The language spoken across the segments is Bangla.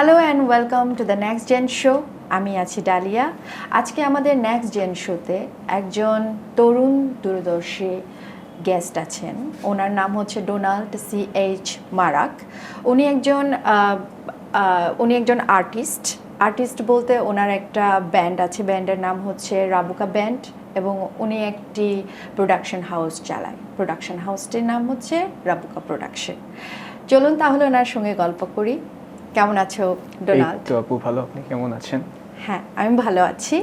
Hello and welcome to the next gen show আমি আছি ডালিয়া। আজকে আমাদের নেক্সট জেন শোতে একজন তরুণ দূরদর্শী গেস্ট আছেন। ওনার নাম হচ্ছে ডোনাল্ড সি এইচ মারাক উনি একজন উনি একজন আর্টিস্ট আর্টিস্ট বলতে ওনার একটা ব্যান্ড আছে। ব্যান্ডের নাম হচ্ছে রাবুকা ব্যান্ড এবং উনি একটি প্রোডাকশন হাউস চালায়। প্রোডাকশন হাউসটির নাম হচ্ছে রাবুকা প্রোডাকশন চলুন তাহলে ওনার সঙ্গে গল্প করি। কেমন আছো ডোনাল্ড? তো আপু ভালো। আপনি কেমন আছেন? হ্যাঁ আমি ভালো আছি।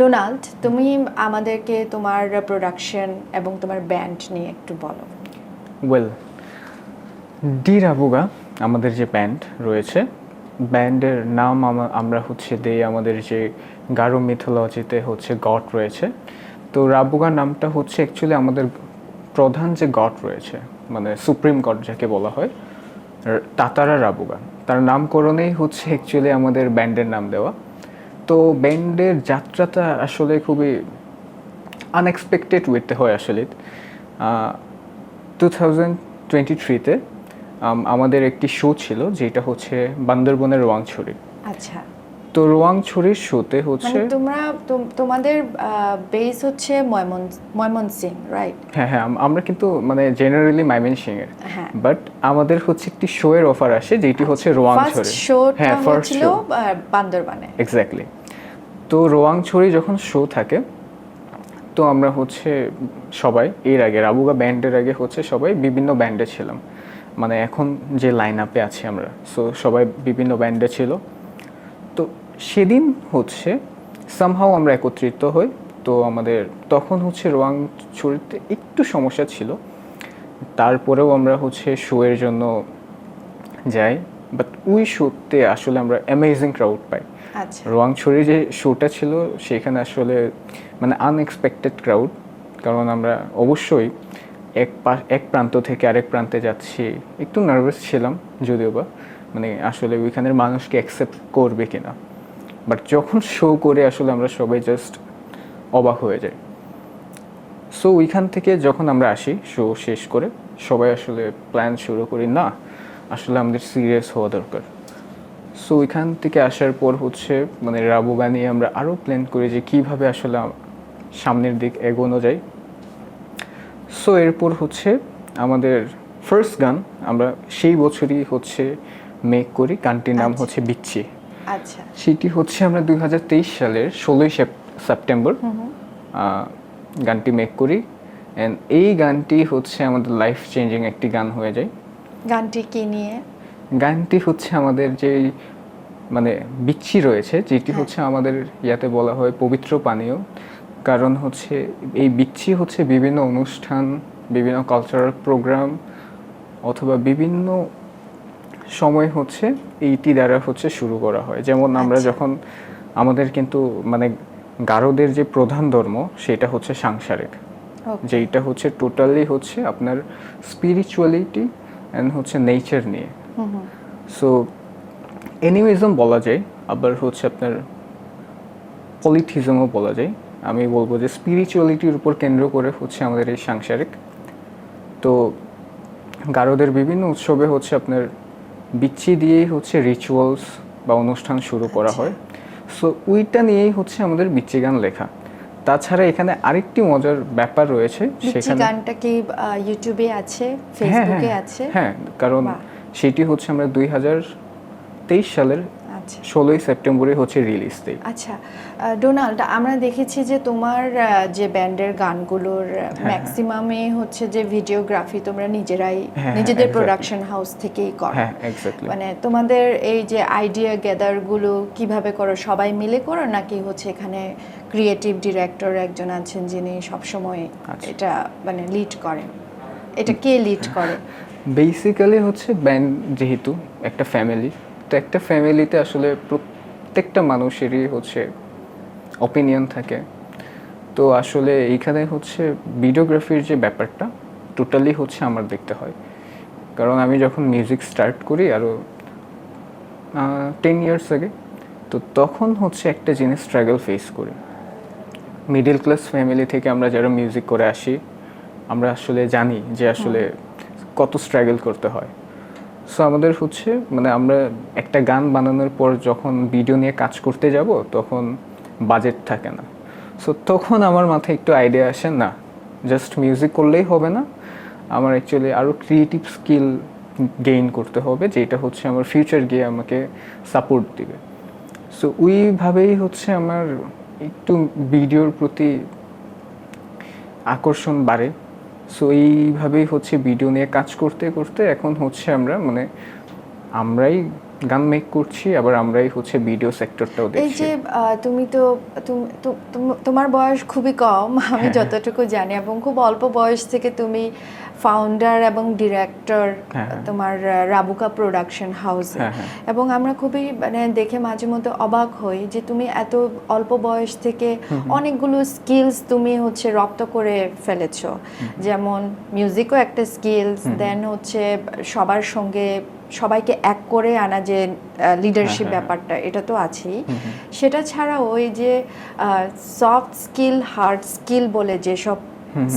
ডোনাল্ড তুমি আমাদেরকে তোমার প্রোডাকশন এবং তোমার ব্যান্ড নিয়ে একটু বলো। ওয়েল ডি রাবুগা আমাদের যে ব্যান্ড রয়েছে ব্যান্ডের নাম আমরা হচ্ছে দেই আমাদের যে গারো মিথোলজিতে হচ্ছে গড রয়েছে। তো রাবুগা নামটা হচ্ছে অ্যাকচুয়ালি আমাদের প্রধান যে গড রয়েছে মানে সুপ্রিম গড যাকে বলা হয় তাতারা রাবুগা। তার নামকরণেই হচ্ছে অ্যাকচুয়ালি আমাদের ব্যান্ডের নাম দেওয়া। তো ব্যান্ডের যাত্রাটা আসলে খুবই আনএক্সপেক্টেড ওয়েতে হয় আসলে। টু থাউজেন্ড টোয়েন্টি থ্রিতে আমাদের একটি শো ছিল, যেটা হচ্ছে বান্দরবনের রোয়াংছড়ি। আচ্ছা। তো রোয়াংছড়ির শোতে হচ্ছে মানে তোমরা তোম- তোমাদের বেস হচ্ছে ময়মন ময়মনসিং রাইট হ্যাঁ হ্যাঁ আমরা কিন্তু মানে জেনারেলি মাইমেন সিং এর। হ্যাঁ। বাট আমাদের হচ্ছে একটি শো এর অফার আসে যেটি হচ্ছে ফার্স্ট রোয়াংছড়ি হ্যাঁ ফার্স্ট শো বান্দরবানে। এক্স্যাক্টলি তো রোয়াং রোয়াংছড়ি যখন শো থাকে তো আমরা হচ্ছে সবাই এর আগে রাবুগা ব্যান্ডের আগে হচ্ছে সবাই বিভিন্ন ব্যান্ডে ছিলাম। মানে এখন যে লাইন আপে আছি আমরা সো সবাই বিভিন্ন ব্যান্ডে ছিল। সেদিন হচ্ছে সামহাও আমরা একত্রিত হই। তো আমাদের তখন হচ্ছে রোয়াং রোয়াংছড়িতে একটু সমস্যা ছিল। তারপরেও আমরা হচ্ছে শোয়ের জন্য যাই। বাট ওই শোতে আসলে আমরা অ্যামেজিং ক্রাউড পাই। আচ্ছা। রোয়াংছড়ির যে শোটা ছিল সেখানে আসলে মানে আনএক্সপেক্টেড ক্রাউড কারণ আমরা অবশ্যই এক পা এক প্রান্ত থেকে আরেক প্রান্তে যাচ্ছি। একটু নার্ভাস ছিলাম যদিও বা। মানে আসলে ওইখানের মানুষকে অ্যাকসেপ্ট করবে কিনা। বাট যখন শো করে আসলে আমরা সবাই জাস্ট অবাক হয়ে যাই। সো ওইখান থেকে যখন আমরা আসি শো শেষ করে সবাই আসলে প্ল্যান শুরু করি না আসলে আমাদের সিরিয়াস হওয়া দরকার। সো ওইখান থেকে আসার পর হচ্ছে মানে রাবু গান নিয়ে আমরা আরও প্ল্যান করি যে কীভাবে আসলে সামনের দিক এগোনো যায়। সো এরপর হচ্ছে আমাদের ফার্স্ট গান আমরা সেই বছরই হচ্ছে মেক করি। গানটির নাম আচ্ছা। হচ্ছে বিচ্ছি। আচ্ছা। সেটি হচ্ছে আমরা দুই হাজার তেইশ সালের ষোলোই সেপ্টেম্বর গানটি মেক করি। অ্যান্ড এই গানটি হচ্ছে আমাদের লাইফ চেঞ্জিং একটি গান হয়ে যায়। গানটি কি নিয়ে? গানটি হচ্ছে আমাদের যে মানে বিচ্ছি রয়েছে যেটি হ্যাঁ। হচ্ছে আমাদের ইয়াতে বলা হয় পবিত্র পানীয়। কারণ হচ্ছে এই বিচ্ছি হচ্ছে বিভিন্ন অনুষ্ঠান বিভিন্ন কালচারাল প্রোগ্রাম অথবা বিভিন্ন সময় হচ্ছে এইটি দ্বারা হচ্ছে শুরু করা হয়। যেমন আমরা আচ্ছা। যখন আমাদের কিন্তু মানে গারোদের যে প্রধান ধর্ম সেটা হচ্ছে সাংসারিক. যেইটা হচ্ছে টোটালি হচ্ছে আপনার স্পিরিচুয়ালিটি অ্যান্ড হচ্ছে নেচার নিয়ে। সো অ্যানিমিজম বলা যায় আবার হচ্ছে আপনার পলিথিজমও বলা যায়। আমি বলব যে স্পিরিচুয়ালিটির উপর কেন্দ্র করে হচ্ছে আমাদের এই সাংসারিক। তো গারোদের বিভিন্ন উৎসবে হচ্ছে আপনার বিচ্ছি দিয়েই হচ্ছে রিচুয়ালস বা অনুষ্ঠান শুরু করা হয়। সো ওইটা নিয়েই হচ্ছে আমাদের বিচ্ছি গান লেখা। তাছাড়া এখানে আরেকটি মজার ব্যাপার রয়েছে সেখানে গানটা কি ইউটিউবে আছে? হ্যাঁ, ফেসবুকে হ্যাঁ, আছে? হ্যাঁ কারণ সেটি হচ্ছে আমরা দুই হাজার তেইশ সালের আচ্ছা ষোলোই সেপ্টেম্বরে হচ্ছে রিলিজ দেই আচ্ছা ডোনাল্ড আমরা দেখেছি যে তোমার যে ব্যান্ডের গানগুলোর ম্যাক্সিমামে হচ্ছে যে ভিডিওগ্রাফি তোমরা নিজেরাই হ্যাঁ, নিজেদের প্রোডাকশন হাউস থেকেই করো। হ্যাঁ এক্স্যাক্টলি মানে তোমাদের এই যে আইডিয়া গ্যাদারগুলো কীভাবে করো সবাই মিলে করো নাকি হচ্ছে এখানে ক্রিয়েটিভ ডিরেক্টর একজন আছেন যিনি সবসময় আচ্ছা। এটা মানে লিড করেন? এটা কে লিড করে? বেসিক্যালি হচ্ছে ব্যান্ড যেহেতু একটা ফ্যামিলি তো একটা ফ্যামিলিতে আসলে প্রত্যেকটা মানুষেরই হচ্ছে অপিনিয়ন থাকে। তো আসলে এইখানে হচ্ছে ভিডিওগ্রাফির যে ব্যাপারটা টোটালি হচ্ছে আমার দেখতে হয়। কারণ আমি যখন মিউজিক স্টার্ট করি আরও টেন ইয়ার্স আগে তো তখন হচ্ছে একটা জিনিস স্ট্রাগল ফেস করি। মিডল ক্লাস ফ্যামিলি থেকে আমরা যারা মিউজিক করে আসি আমরা আসলে জানি যে আসলে কত স্ট্রাগল করতে হয়। সো আমাদের হচ্ছে মানে আমরা একটা গান বানানোর পর যখন ভিডিও নিয়ে কাজ করতে যাব, তখন বাজেট থাকে না। সো তখন আমার মাথায় একটু আইডিয়া আসে, না জাস্ট মিউজিক করলেই হবে না। আমার অ্যাকচুয়ালি আরও ক্রিয়েটিভ স্কিল গেইন করতে হবে, যেটা হচ্ছে আমার ফিউচার গিয়ে আমাকে সাপোর্ট দিবে। সো ওইভাবেই হচ্ছে আমার একটু ভিডিওর প্রতি আকর্ষণ বাড়ে। সো এইভাবেই হচ্ছে ভিডিও নিয়ে কাজ করতে করতে এখন হচ্ছে আমরা মানে আমরাই গান মেক করছি আবার আমরাই হচ্ছে ভিডিও সেক্টরটাও দেখছি এই যে তুমি তো তুমি তোমার বয়স খুবই কম আমি হ্যাঁ। যতটুকু জানি এবং খুব অল্প বয়স থেকে তুমি ফাউন্ডার এবং ডিরেক্টর হ্যাঁ, হ্যাঁ। তোমার রাবুকা প্রোডাকশন হাউসে হ্যাঁ, হ্যাঁ। এবং আমরা খুবই মানে দেখে মাঝে মধ্যে অবাক হই যে তুমি এত অল্প বয়স থেকে অনেকগুলো স্কিলস তুমি হচ্ছে রপ্ত করে ফেলেছো যেমন মিউজিকও একটা স্কিলস দেন হচ্ছে সবার সঙ্গে সবাইকে এক করে আনা যে লিডারশিপ হ্যাঁ, ব্যাপারটা এটা তো আছেই। সেটা ছাড়াও ওই যে সফট স্কিল হার্ড স্কিল বলে যেসব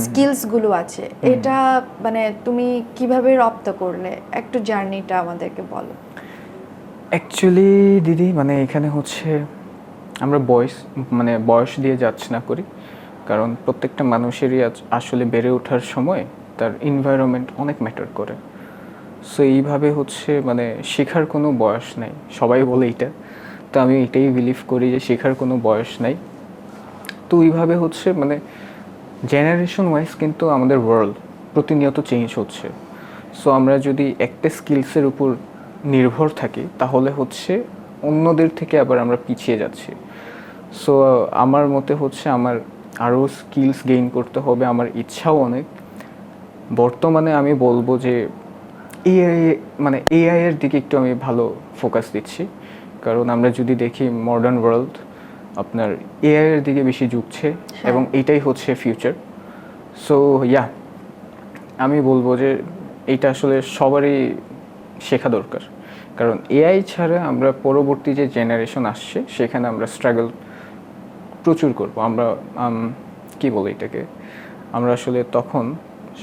স্কিলসগুলো আছে এটা মানে তুমি কীভাবে রপ্ত করলে? একটু জার্নিটা আমাদেরকে বলো। অ্যাকচুয়ালি দিদি মানে এখানে হচ্ছে আমরা বয়স মানে বয়স দিয়ে যাচ্ছি না করি। কারণ প্রত্যেকটা মানুষেরই আসলে বেড়ে ওঠার সময় তার এনভায়রনমেন্ট অনেক ম্যাটার করে। সো এইভাবে হচ্ছে মানে শেখার কোনো বয়স নাই। সবাই বলে এটা। তো আমি এটাই বিলিভ করি যে শেখার কোনো বয়স নাই। তো এইভাবে হচ্ছে মানে জেনারেশন ওয়াইজ কিন্তু আমাদের ওয়ার্ল্ড প্রতিনিয়ত চেঞ্জ হচ্ছে। সো আমরা যদি একটা স্কিলসের উপর নির্ভর থাকি, তাহলে হচ্ছে অন্যদের থেকে আবার আমরা পিছিয়ে যাচ্ছি। সো আমার মতে হচ্ছে আমার আরও স্কিলস গেইন করতে হবে, আমার ইচ্ছাও অনেক। বর্তমানে আমি বলব যে এআই মানে এআই এর দিকে একটু আমি ভালো ফোকাস দিচ্ছি। কারণ আমরা যদি দেখি মডার্ন ওয়ার্ল্ড আপনার এআই এর দিকে বেশি ঝুঁকছে এবং এটাই হচ্ছে ফিউচার সো ইয়া আমি বলব যে এটা আসলে সবারই শেখা দরকার। কারণ এআই ছাড়া আমরা পরবর্তী যে জেনারেশন আসছে সেখানে আমরা স্ট্রাগল প্রচুর করব। আমরা আম, কি বলে এটাকে? আমরা আসলে তখন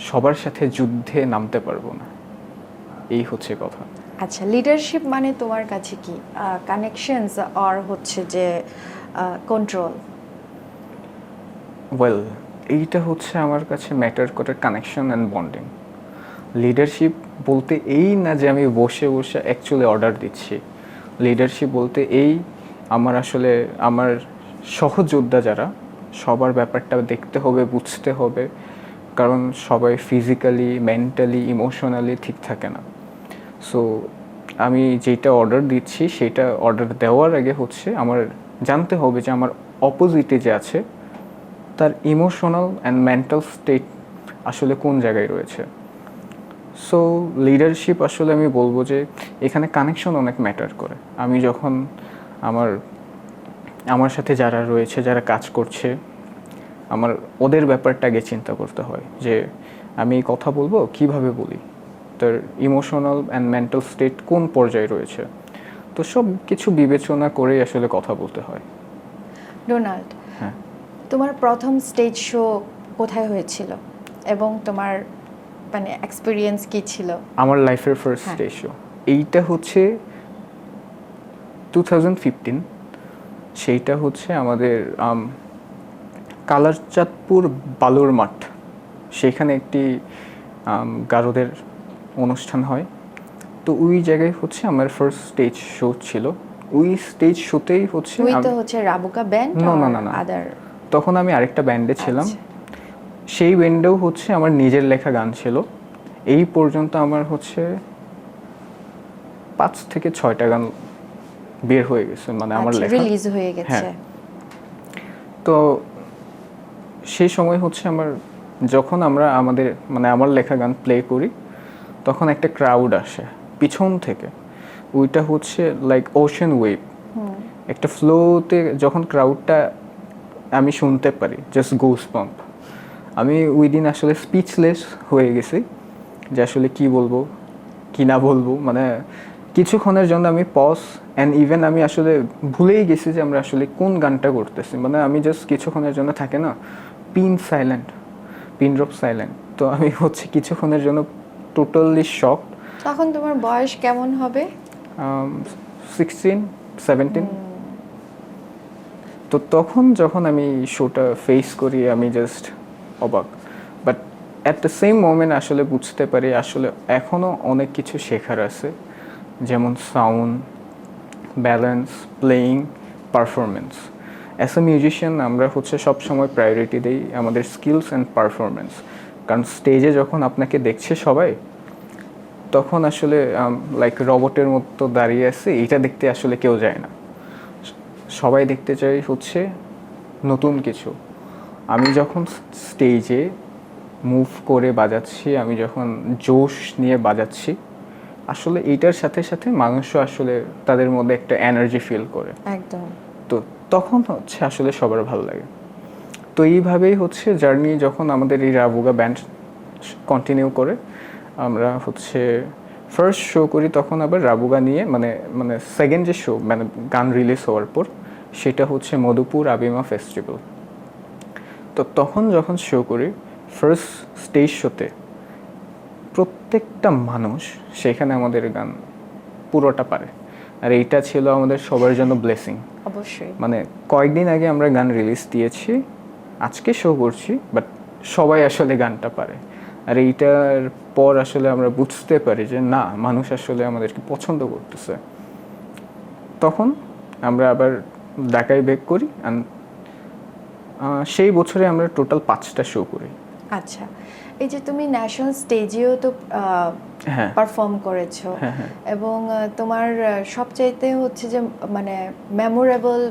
সবার সাথে যুদ্ধে নামতে পারব না। এই হচ্ছে কথা। আচ্ছা লিডারশিপ মানে তোমার কাছে কি? কানেকশনস আর হচ্ছে যে কন্ট্রোল ওয়েল এইটা হচ্ছে আমার কাছে ম্যাটার করে কানেকশন অ্যান্ড বন্ডিং লিডারশিপ বলতে এই না যে আমি বসে বসে অ্যাকচুয়ালি অর্ডার দিচ্ছি। লিডারশিপ বলতে এই আমার আসলে আমার সহযোদ্ধা যারা সবার ব্যাপারটা দেখতে হবে বুঝতে হবে। কারণ সবাই ফিজিক্যালি মেন্টালি ইমোশনালি ঠিক থাকে না। সো আমি যেটা অর্ডার দিচ্ছি সেটা অর্ডার দেওয়ার আগে হচ্ছে আমার জানতে হবে যে আমার অপোজিটে যে আছে, তার ইমোশনাল অ্যান্ড মেন্টাল স্টেট আসলে কোন জায়গায় রয়েছে। সো লিডারশিপ আসলে আমি বলব যে এখানে কানেকশন অনেক ম্যাটার করে। আমি যখন আমার আমার সাথে যারা রয়েছে, যারা কাজ করছে, আমার ওদের ব্যাপারটা আগে চিন্তা করতে হয় যে আমি কথা বলব, কীভাবে বলি? তার ইমোশনাল অ্যান্ড মেন্টাল স্টেট কোন পর্যায়ে রয়েছে? তো সব কিছু বিবেচনা করেই আসলে কথা বলতে হয়। ডোনাল্ড হ্যাঁ। তোমার প্রথম স্টেজ শো কোথায় হয়েছিল? এবং তোমার মানে এক্সপিরিয়েন্স কি ছিল? আমার লাইফের ফার্স্ট। স্টেজ শো এইটা হচ্ছে টু থাউজেন্ড ফিফটিন সেইটা হচ্ছে আমাদের কালারচাঁদপুর বালুর মাঠ সেখানে একটি গারদের অনুষ্ঠান হয়। তো ওই জায়গায় হচ্ছে আমার ফার্স্ট স্টেজ শো ছিল। ওই স্টেজ শোতেই হচ্ছে ওই তো হচ্ছে রাবুকা ব্যান্ড না, না, না। আদার তখন আমি আরেকটা ব্যান্ডে ছিলাম। আচ্ছা। সেই ব্যান্ডেও হচ্ছে আমার নিজের লেখা গান ছিল। এই পর্যন্ত আমার হচ্ছে পাঁচ থেকে ছয়টা গান বের হয়ে গেছে মানে আমার লেখা। রিলিজ হয়ে গেছে। হ্যাঁ। তো সেই সময় হচ্ছে আমার যখন আমরা আমাদের মানে আমার লেখা গান প্লে করি তখন একটা ক্রাউড আসে পিছন থেকে। ওইটা হচ্ছে লাইক ওশেন ওয়েভ একটা ফ্লোতে যখন ক্রাউডটা আমি শুনতে পারি জাস্ট গোস পাম্প আমি ওই দিন আসলে স্পিচলেস হয়ে গেছি যে আসলে কি বলব কি না বলব। মানে কিছুক্ষণের জন্য আমি পজ অ্যান্ড ইভেন আমি আসলে ভুলেই গেছি যে আমরা আসলে কোন গানটা করতেছি। মানে আমি জাস্ট কিছুক্ষণের জন্য থাকে না pin silent pin drop silent তো আমি হচ্ছে কিছুক্ষণের জন্য টোটালি শক তখন তোমার বয়স কেমন হবে? সিক্সটিন সেভেন্টিন তো তখন যখন আমি শোটা ফেস করি আমি জাস্ট অবাক। But at the same moment আসলে বুঝতে পারি আসলে এখনও অনেক কিছু শেখার আছে। যেমন sound balance playing performance as a musician আমরা হচ্ছে সব সময় প্রায়োরিটি দিই আমাদের স্কিলস অ্যান্ড পারফরমেন্স কারণ স্টেজে যখন আপনাকে দেখছে সবাই তখন আসলে লাইক রবটের মতো দাঁড়িয়ে আছে এটা দেখতে আসলে কেউ যায় না। সবাই দেখতে চাই হচ্ছে নতুন কিছু। আমি যখন স্টেজে মুভ করে বাজাচ্ছি আমি যখন জোশ নিয়ে বাজাচ্ছি আসলে এইটার সাথে সাথে মানুষও আসলে তাদের মধ্যে একটা এনার্জি ফিল করে। একদম। তো তখন হচ্ছে আসলে সবার ভালো লাগে। তো এইভাবেই হচ্ছে জার্নি যখন আমাদের এই রাবুগা ব্যান্ড কন্টিনিউ করে আমরা হচ্ছে ফার্স্ট শো করি তখন আবার রাবুগা নিয়ে মানে মানে সেকেন্ড যে শো মানে গান রিলিজ হওয়ার পর সেটা হচ্ছে মধুপুর আবিমা ফেস্টিভ্যাল তো তখন যখন শো করি ফার্স্ট স্টেজ শোতে প্রত্যেকটা মানুষ সেখানে আমাদের গান পুরোটা পারে। আর এইটা ছিল আমাদের সবার জন্য ব্লেসিং অবশ্যই। মানে কয়েকদিন আগে আমরা গান রিলিজ দিয়েছি আজকে শো করছি বাট সবাই আসলে গানটা পারে। আর এইটার পর আসলে আমরা বুঝতে পারি যে না মানুষ আসলে আমাদেরকে পছন্দ করতেছে। তখন আমরা আবার ঢাকায় বেক করি সেই বছরে আমরা টোটাল পাঁচটা শো করি। আচ্ছা এই যে তুমি ন্যাশনাল স্টেজেও তো হ্যাঁ। পারফর্ম করেছ। হ্যাঁ হ্যাঁ। এবং তোমার সবচাইতে হচ্ছে যে মানে মেমোরেবল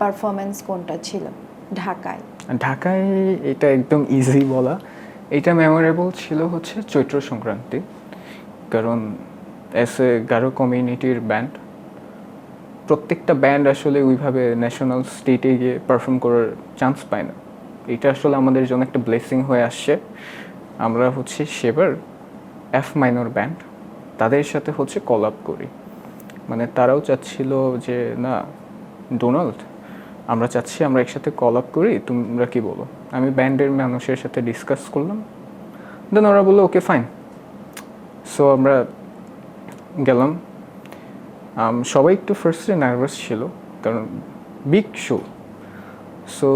পারফরমেন্স কোনটা ছিল ঢাকায়? ঢাকায় এটা একদম ইজি বলা। এটা মেমোরেবল ছিল হচ্ছে চৈত্র সংক্রান্তি। কারণ এস এ গারো কমিউনিটির ব্যান্ড প্রত্যেকটা ব্যান্ড আসলে ওইভাবে ন্যাশনাল স্টেটে গিয়ে পারফর্ম করার চান্স পায় না। এটা আসলে আমাদের জন্য একটা ব্লেসিং হয়ে আসছে। আমরা হচ্ছে সেবার এফ মাইনর ব্যান্ড তাদের সাথে হচ্ছে কল করি। মানে তারাও চাচ্ছিল যে, না ডোনাল্ড আমরা চাচ্ছি আমরা একসাথে কল আপ করি তোমরা কি বলো? আমি ব্যান্ডের মানুষের সাথে ডিসকাস করলাম। দেন ওরা বলল ওকে ফাইন সো আমরা গেলাম। সবাই একটু ফার্স্টে নার্ভাস ছিল কারণ বিগ শো সো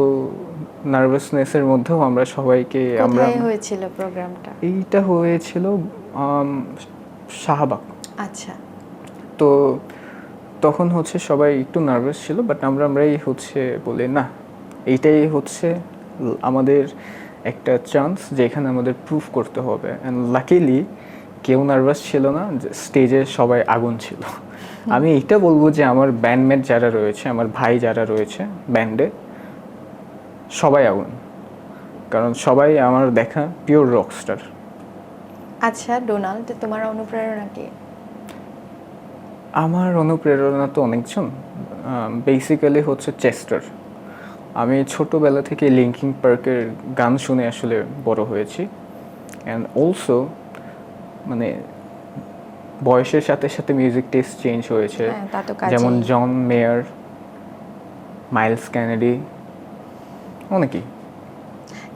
নার্ভাসনেসের মধ্যেও আমরা সবাইকে আমরা হয়েছিল প্রোগ্রামটা এইটা হয়েছিল শাহবাগ। আচ্ছা। তো তখন হচ্ছে সবাই একটু নার্ভাস ছিল বাট আমরা আমরাই হচ্ছে বলে না এইটাই হচ্ছে আমাদের একটা চান্স যেখানে আমাদের প্রুফ করতে হবে। অ্যান্ড লাকিলি কেউ নার্ভাস ছিল না স্টেজে সবাই আগুন ছিল। আমি এটা বলব যে আমার ব্যান্ডমেট যারা রয়েছে আমার ভাই যারা রয়েছে ব্যান্ডে সবাই আগুন। কারণ সবাই আমার দেখা পিওর রকস্টার আচ্ছা ডোনাল্ড তোমার অনুপ্রেরণা কি? আমার অনুপ্রেরণা তো অনেকজন। বেসিক্যালি হচ্ছে চেস্টার আমি ছোটোবেলা থেকে লিঙ্কিং পার্কের গান শুনে আসলে বড় হয়েছি। অ্যান্ড অলসো মানে বয়সের সাথে সাথে মিউজিক টেস্ট চেঞ্জ হয়েছে। হ্যাঁ যেমন জন মেয়ার মাইলস ক্যানেডি অনেকেই।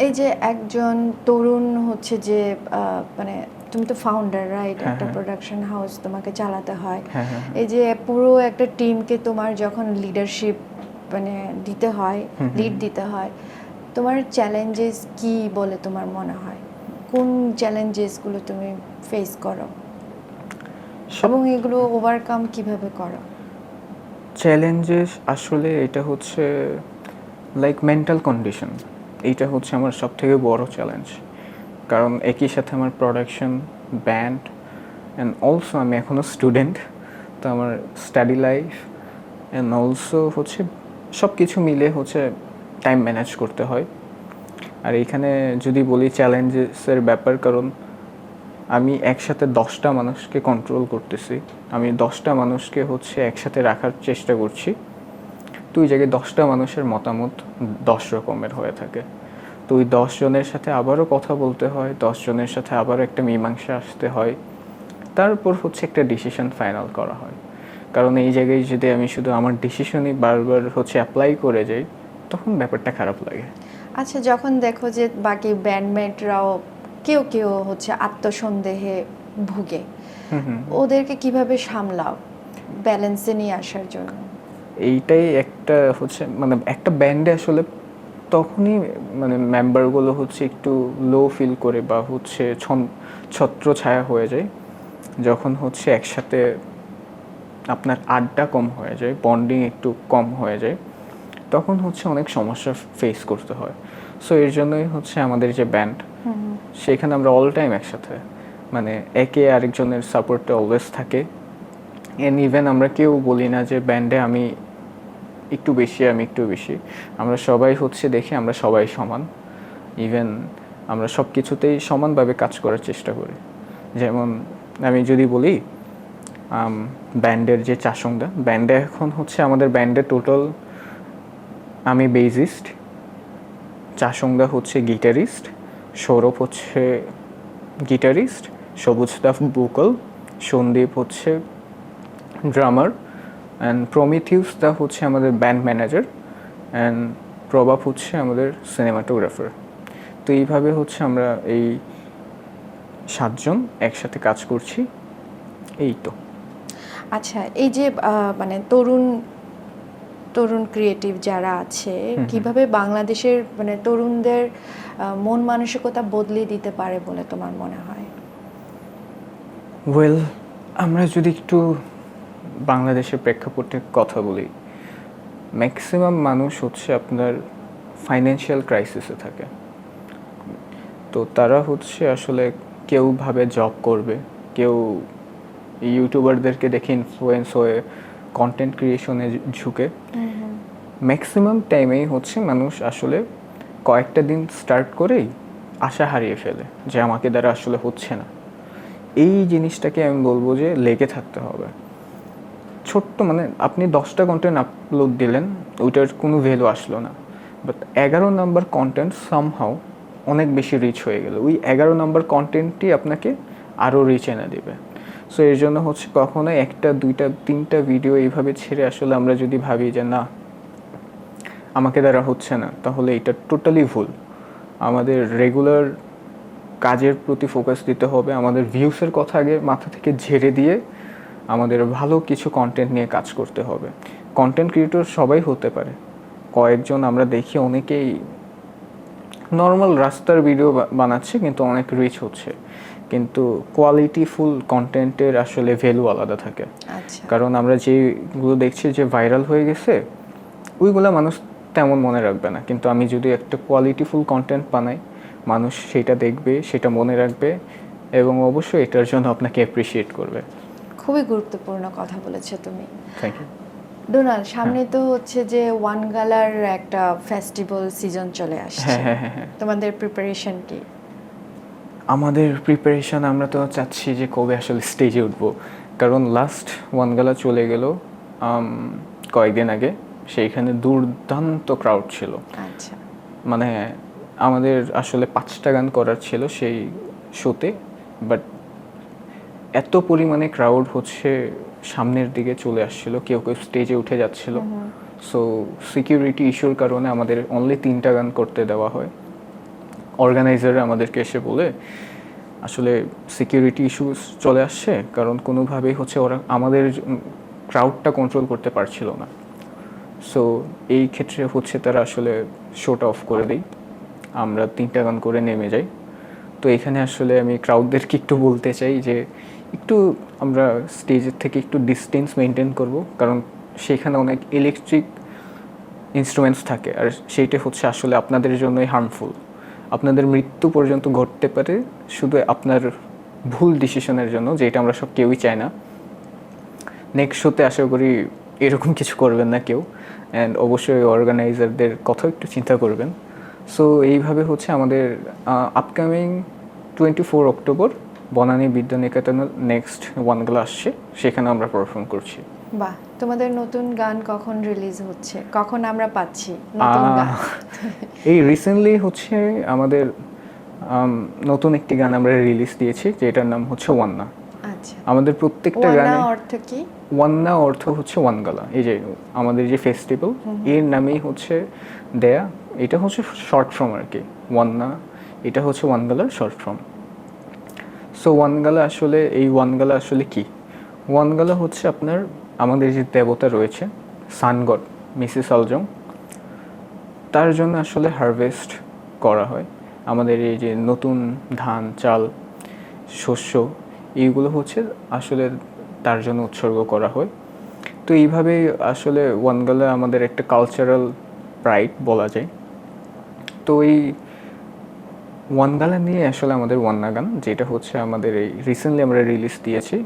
এই যে একজন তরুণ হচ্ছে যে মানে তুমি তো ফাউন্ডার রাইট হ্যাঁ, একটা হ্যাঁ। প্রোডাকশন হাউস তোমাকে চালাতে হয়। হ্যাঁ হ্যাঁ এই যে পুরো একটা টিমকে তোমার যখন লিডারশিপ মানে দিতে হয়। লিড দিতে হয় তোমার চ্যালেঞ্জেস কি বলে তোমার মনে হয়? কোন চ্যালেঞ্জেসগুলো তুমি ফেস করো? সব এবং এগুলো ওভারকাম কীভাবে করো? চ্যালেঞ্জেস আসলে এটা হচ্ছে লাইক মেন্টাল কন্ডিশন এইটা হচ্ছে আমার সব থেকে বড় চ্যালেঞ্জ কারণ একই সাথে আমার প্রোডাকশন ব্যান্ড অ্যান্ড অলসো আমি এখনও স্টুডেন্ট তো আমার স্টাডি লাইফ অ্যান্ড অলসো হচ্ছে সব কিছু মিলে হচ্ছে টাইম ম্যানেজ করতে হয়। আর এইখানে যদি বলি চ্যালেঞ্জেসের ব্যাপার, কারণ আমি একসাথে দশটা মানুষকে কন্ট্রোল করতেছি। আমি দশটা মানুষকে হচ্ছে একসাথে রাখার চেষ্টা করছি। ওই জায়গায় দশটা মানুষের মতামত দশ রকমের হয়ে থাকে। তো ওই দশ জনের সাথে আবারও কথা বলতে হয় দশ জনের সাথে আবারও একটা মীমাংসা আসতে হয়। তারপর হচ্ছে একটা ডিসিশন ফাইনাল করা হয়। কারণ এই জায়গায় যদি আমি শুধু আমার ডিসিশনই বারবার হচ্ছে অ্যাপ্লাই করে যাই তখন ব্যাপারটা খারাপ লাগে। আচ্ছা যখন দেখো যে বাকি ব্যান্ডমেটরাও কেউ কেউ হচ্ছে আত্মসন্দেহে ভুগে ওদেরকে কীভাবে সামলাও ব্যালেন্সে নিয়ে আসার জন্য? এইটাই একটা হচ্ছে মানে একটা ব্যান্ডে আসলে তখনই মানে মেম্বারগুলো হচ্ছে একটু লো ফিল করে বা হচ্ছে ছন- ছত্র ছায়া হয়ে যায়। যখন হচ্ছে একসাথে আপনার আড্ডা কম হয়ে যায় বন্ডিং একটু কম হয়ে যায় তখন হচ্ছে অনেক সমস্যা ফেস করতে হয়। সো এর জন্যই হচ্ছে আমাদের যে ব্যান্ড সেখানে আমরা অল টাইম একসাথে মানে একে আরেকজনের সাপোর্টে অলওয়েজ থাকে। এন্ড ইভেন আমরা কেউ বলি না যে ব্যান্ডে আমি একটু বেশি, আমি একটু বেশি। আমরা সবাই হচ্ছে দেখি, আমরা সবাই সমান। ইভেন আমরা সব কিছুতেই সমানভাবে কাজ করার চেষ্টা করি। যেমন আমি যদি বলি ব্যান্ডের যে চাসংদা, ব্যান্ডে এখন হচ্ছে আমাদের ব্যান্ডে টোটাল আমি বেজিস্ট চাসংদা হচ্ছে গিটারিস্ট সৌরভ হচ্ছে গিটারিস্ট সবুজ দাফ বুকল সন্দীপ হচ্ছে ড্রামার অ্যান্ড প্রমিথিউস দা হচ্ছে আমাদের ব্যান্ড ম্যানেজার অ্যান্ড প্রভাব হচ্ছে আমাদের সিনেমাটোগ্রাফার তো এইভাবে হচ্ছে আমরা এই সাতজন একসাথে কাজ করছি। এই তো। আচ্ছা এই যে মানে তরুণ তরুণ ক্রিয়েটিভ যারা আছে কীভাবে বাংলাদেশের মানে তরুণদের মন মানসিকতা বদলে দিতে পারে বলে তোমার মনে হয়? ওয়েল আমরা যদি একটু বাংলাদেশের প্রেক্ষাপটে কথা বলি ম্যাক্সিমাম মানুষ হচ্ছে আপনার ফাইন্যান্সিয়াল ক্রাইসিসে থাকে। তো তারা হচ্ছে আসলে কেউ ভাবে জব করবে কেউ ইউটিউবারদেরকে দেখে ইনফ্লুয়েন্স হয়ে কন্টেন্ট ক্রিয়েশনে ঝুঁকে। ম্যাক্সিমাম টাইমেই হচ্ছে মানুষ আসলে কয়েকটা দিন স্টার্ট করেই আশা হারিয়ে ফেলে যে আমাকে দ্বারা আসলে হচ্ছে না। এই জিনিসটাকে আমি বলব যে লেগে থাকতে হবে। ছোট্ট মানে আপনি দশটা কন্টেন্ট আপলোড দিলেন, ওইটার কোনো ভ্যালু আসলো না। বাট এগারো নাম্বার কন্টেন্ট সামহাও অনেক বেশি রিচ হয়ে গেল। ওই এগারো নাম্বার কন্টেন্টটি আপনাকে আরও রিচ এনে দেবে। সো এর জন্য হচ্ছে কখনো একটা, দুইটা, তিনটা ভিডিও এইভাবে ছেড়ে আসলে আমরা যদি ভাবি যে, না, আমাকে দ্বারা হচ্ছে না, তাহলে এটা টোটালি ভুল। আমাদের রেগুলার কাজের প্রতি ফোকাস দিতে হবে, আমাদের ভিউসের কথা আগে মাথা থেকে ঝেড়ে দিয়ে আমাদের ভালো কিছু কন্টেন্ট নিয়ে কাজ করতে হবে। কন্টেন্ট ক্রিয়েটর সবাই হতে পারে। কয়েকজন আমরা দেখি অনেকেই নর্মাল রাস্তার ভিডিও বানাচ্ছে কিন্তু অনেক রিচ হচ্ছে। কিন্তু কোয়ালিটিফুল কন্টেন্টের আসলে ভ্যালু আলাদা থাকে। আচ্ছা। কারণ আমরা যেগুলো দেখছি যে ভাইরাল হয়ে গেছে ওইগুলো মানুষ তেমন মনে রাখবে না। কিন্তু আমি যদি একটা কোয়ালিটিফুল কন্টেন্ট বানাই মানুষ সেটা দেখবে সেটা মনে রাখবে এবং অবশ্যই এটার জন্য আপনাকে অ্যাপ্রিসিয়েট করবে। খুবই গুরুত্বপূর্ণ কথা বলেছ তুমি। থ্যাংক ইউ ডোনাল সামনে তো হচ্ছে যে ওয়ান গালার একটা ফেস্টিভ্যাল সিজন চলে আসছে। হ্যাঁ হ্যাঁ হ্যাঁ হ্যাঁ। তোমাদের প্রিপারেশন কি? আমাদের প্রিপারেশন আমরা তো চাচ্ছি যে কবে আসলে স্টেজে উঠব। কারণ লাস্ট ওয়ান গালা চলে গেল কয়েকদিন আগে। সেইখানে দুর্দান্ত ক্রাউড ছিল। আচ্ছা। মানে আমাদের আসলে পাঁচটা গান করার ছিল সেই শোতে বাট এত পরিমাণে ক্রাউড হচ্ছে সামনের দিকে চলে আসছিল কেউ কেউ স্টেজে উঠে যাচ্ছিল। সো সিকিউরিটি ইস্যুর কারণে আমাদের অনলি তিনটা গান করতে দেওয়া হয়। অর্গানাইজার আমাদেরকে এসে বলে আসলে সিকিউরিটি ইস্যু চলে আসছে কারণ কোনোভাবেই হচ্ছে ওরা আমাদের ক্রাউডটা কন্ট্রোল করতে পারছিল না। সো এই ক্ষেত্রে হচ্ছে তারা আসলে শোটা অফ করে দেয় আমরা তিনটা গান করে নেমে যাই। তো এখানে আসলে আমি ক্রাউডদেরকে একটু বলতে চাই যে একটু আমরা স্টেজের থেকে একটু ডিস্টেন্স মেনটেন করব, কারণ সেখানে অনেক ইলেকট্রিক ইনস্ট্রুমেন্টস থাকে, আর সেইটা হচ্ছে আসলে আপনাদের জন্যই হার্মফুল আপনাদের মৃত্যু পর্যন্ত ঘটতে পারে শুধু আপনার ভুল ডিসিশনের জন্য, যেটা আমরা সব কেউই চাই না। নেক্সট শোতে আশা করি এরকম কিছু করবেন না কেউ অ্যান্ড অবশ্যই অর্গানাইজারদের কথাও একটু চিন্তা করবেন। সো এইভাবে হচ্ছে আমাদের upcoming twenty four October Banani Bidyaniketan next one ওয়ানগুলো আসছে সেখানে আমরা পারফর্ম করছি। বাহ তোমাদের নতুন গান কখন রিলিজ হচ্ছে? কখন আমরা পাচ্ছি? নতুন গান। এই রিসেন্টলি হচ্ছে আমাদের নতুন একটি গান আমরা রিলিজ দিয়েছি যেটার নাম হচ্ছে ওয়ান্না। আচ্ছা। আমাদের প্রত্যেকটা গানে অর্থ কি? ওয়ান্না অর্থ হচ্ছে ওয়ানগালা এই যে আমাদের যে ফেস্টিভ্যাল এর নামেই হচ্ছে দেয়া। এটা হচ্ছে শর্ট ফর্ম আর কি। ওয়ান্না এটা হচ্ছে ওয়ানগালার শর্ট ফর্ম সো ওয়ানগালা আসলে, এই ওয়ানগালা আসলে কি? ওয়ানগালা হচ্ছে আপনার, আমাদের যে দেবতা রয়েছে সানগড মিসিস আলজং তার জন্য আসলে হারভেস্ট করা হয়। আমাদের এই যে নতুন ধান, চাল, শস্য, এইগুলো হচ্ছে আসলে তার জন্য উৎসর্গ করা হয়। তো এইভাবেই আসলে ওয়ানগালা আমাদের একটা কালচারাল প্রাইড বলা যায়। তো এই ওয়ানগালা নিয়ে আসলে আমাদের ওয়ান্না গান যেটা হচ্ছে আমাদের এই রিসেন্টলি আমরা রিলিজ দিয়েছি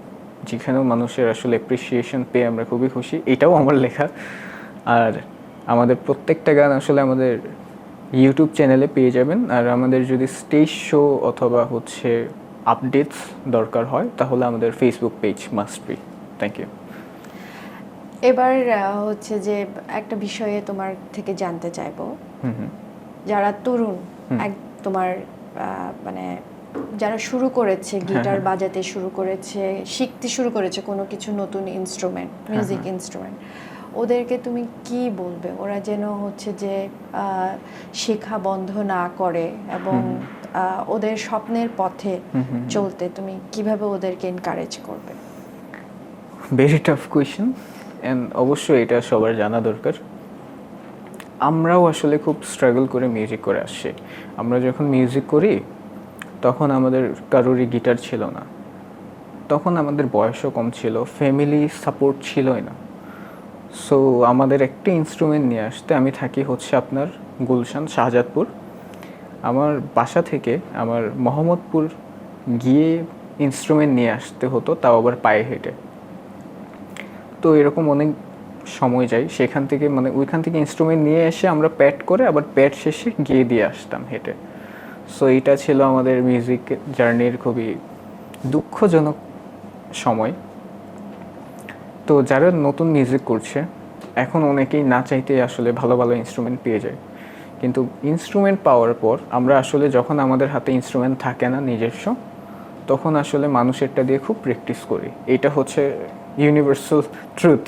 যেখানেও মানুষের আসলে অ্যাপ্রিসিয়েশন পেয়ে আমরা খুবই খুশি। এটাও আমার লেখা। আর আমাদের প্রত্যেকটা গান আসলে আমাদের ইউটিউব চ্যানেলে পেয়ে যাবেন। আর আমাদের যদি স্টেজ শো অথবা হচ্ছে আপডেটস দরকার হয় তাহলে আমাদের Facebook page must be thank you এবার হচ্ছে যে একটা বিষয়ে তোমার থেকে জানতে চাইব। যারা তরুণ এক তোমার মানে যারা শুরু করেছে গিটার হ্যাঁ। বাজাতে শুরু করেছে শিখতে শুরু করেছে কোনো কিছু নতুন ইনস্ট্রুমেন্ট মিউজিক ইনস্ট্রুমেন্ট ওদেরকে তুমি কি বলবে? ওরা যেন হচ্ছে যে শেখা বন্ধ না করে এবং ওদের স্বপ্নের পথে। চলতে তুমি কীভাবে ওদেরকে এনকারেজ করবে? ভেরি টাফ কোয়েশ্চেন অ্যান্ড অবশ্যই এটা সবার জানা দরকার। আমরাও আসলে খুব স্ট্রাগল করে মিউজিক করে আসছি। আমরা যখন মিউজিক করি, তখন আমাদের কারোরই গিটার ছিল না। তখন আমাদের বয়সও কম ছিল ফ্যামিলি সাপোর্ট ছিলই না। সো আমাদের একটা ইনস্ট্রুমেন্ট নিয়ে আসতে আমি থাকি হচ্ছে আপনার গুলশান, শাহজাদপুর। আমার বাসা থেকে আমার মোহাম্মদপুর গিয়ে ইনস্ট্রুমেন্ট নিয়ে আসতে হতো, তাও আবার পায়ে হেঁটে। তো এরকম অনেক সময় যায় সেখান থেকে মানে ওইখান থেকে ইনস্ট্রুমেন্ট নিয়ে এসে আমরা প্যাড করে আবার প্যাড শেষে গিয়ে দিয়ে আসতাম হেঁটে। সো এটা ছিল আমাদের মিউজিক জার্নির খুবই দুঃখজনক সময়। তো যারা নতুন মিউজিক করছে, এখন অনেকেই না চাইতে আসলে ভালো ভালো ইনস্ট্রুমেন্ট পেয়ে যায়। কিন্তু ইনস্ট্রুমেন্ট পাওয়ার পর আমরা আসলে যখন আমাদের হাতে ইনস্ট্রুমেন্ট থাকে না নিজস্ব, তখন আসলে মানুষেরটা দিয়ে খুব প্র্যাকটিস করি। এটা হচ্ছে ইউনিভার্সাল ট্রুথ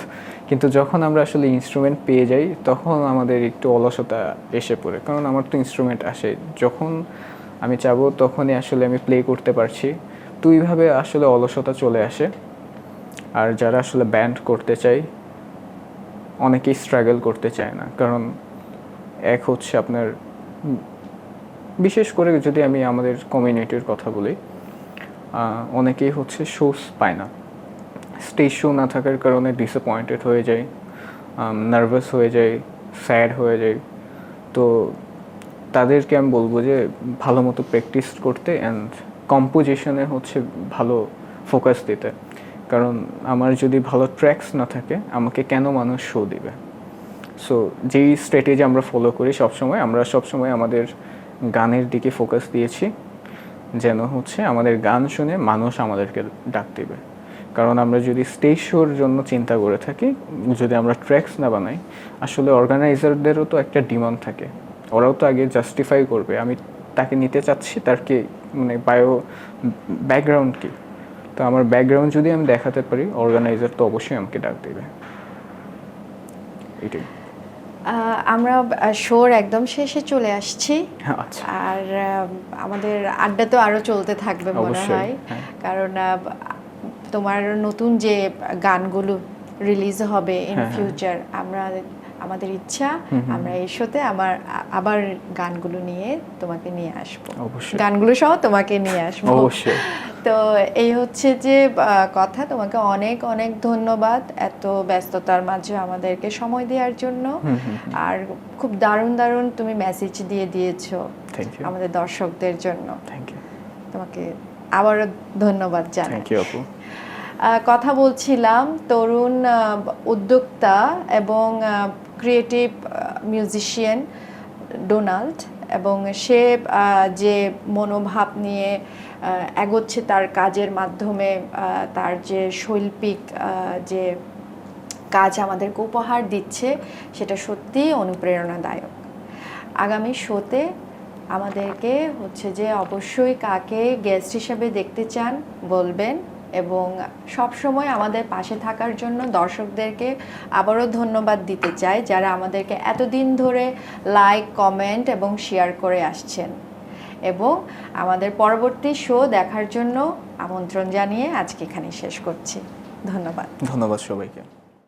কিন্তু যখন আমরা আসলে ইনস্ট্রুমেন্ট পেয়ে যাই, তখন আমাদের একটু অলসতা এসে পড়ে। কারণ আমার তো ইনস্ট্রুমেন্ট আসে। যখন আমি চাবো, তখনই আসলে আমি প্লে করতে পারছি। তো এইভাবে আসলে অলসতা চলে আসে। আর যারা আসলে ব্যান্ড করতে চায়, অনেকেই স্ট্রাগল করতে চায় না। কারণ এক হচ্ছে আপনার, বিশেষ করে যদি আমি আমাদের কমিউনিটির কথা বলি অনেকেই হচ্ছে শোস পায় না। স্টেজ শো না থাকার কারণে ডিসঅ্যাপয়েন্টেড হয়ে যায় নার্ভাস হয়ে যায় স্যাড হয়ে যায় তো তাদেরকে আমি বলব যে ভালো মতো প্র্যাকটিস করতে অ্যান্ড কম্পোজিশনে হচ্ছে ভালো ফোকাস দিতে। কারণ আমার যদি ভালো ট্র্যাকস না থাকে, আমাকে কেন মানুষ শো দিবে? সো যেই স্ট্র্যাটেজি আমরা ফলো করি সবসময়, আমরা সবসময় আমাদের গানের দিকে ফোকাস দিয়েছি। যেন হচ্ছে আমাদের গান শুনে মানুষ আমাদেরকে ডাক দিবে। কারণ আমরা যদি স্টেজ শোর জন্য চিন্তা করে থাকি যদি আমরা ট্র্যাকস না বানাই আসলে অর্গানাইজারদেরও তো একটা ডিমান্ড থাকে। ওরাও তো আগে জাস্টিফাই করবে আমি তাকে নিতে চাচ্ছি তার কি মানে বায়ো ব্যাকগ্রাউন্ড কি? তো আমার ব্যাকগ্রাউন্ড যদি আমি দেখাতে পারি অর্গানাইজার তো অবশ্যই আমাকে ডাক দেবে। এটাই। আমরা শোর একদম শেষে চলে আসছি। হ্যাঁ আচ্ছা। আর আমাদের আড্ডা তো আরও চলতে থাকবে মনে অবশ্যই, হয়। হ্যাঁ। কারণ তোমার নতুন যে গানগুলো রিলিজ হবে ইন হ্যাঁ, হ্যাঁ। ফিউচার আমরা আমাদের ইচ্ছা। আমরা এই শোতে আমার আবার গানগুলো নিয়ে তোমাকে নিয়ে আসব। গানগুলো সহ তোমাকে নিয়ে আসব। অবশ্যই। তো এই হচ্ছে যে কথা তোমাকে অনেক অনেক ধন্যবাদ এত ব্যস্ততার মাঝে আমাদেরকে সময় দেওয়ার জন্য। আর খুব দারুণ দারুণ তুমি মেসেজ দিয়ে দিয়েছ আমাদের দর্শকদের জন্য। তোমাকে আবারও ধন্যবাদ জানাই থ্যাংক ইউ আপু আহ, কথা বলছিলাম তরুণ উদ্যোক্তা এবং ক্রিয়েটিভ মিউজিশিয়ান ডোনাল্ড এবং সে যে মনোভাব নিয়ে এগোচ্ছে তার কাজের মাধ্যমে তার যে শৈল্পিক যে কাজ আমাদেরকে উপহার দিচ্ছে, সেটা সত্যিই অনুপ্রেরণাদায়ক। আগামী শোতে আমাদেরকে হচ্ছে যে অবশ্যই কাকে গেস্ট হিসেবে দেখতে চান বলবেন। এবং সবসময় আমাদের পাশে থাকার জন্য দর্শকদেরকে আবারও ধন্যবাদ দিতে চাই যারা আমাদেরকে এতদিন ধরে লাইক কমেন্ট এবং শেয়ার করে আসছেন। এবং আমাদের পরবর্তী শো দেখার জন্য আমন্ত্রণ জানিয়ে আজকে এখানে শেষ করছি। ধন্যবাদ। ধন্যবাদ সবাইকে।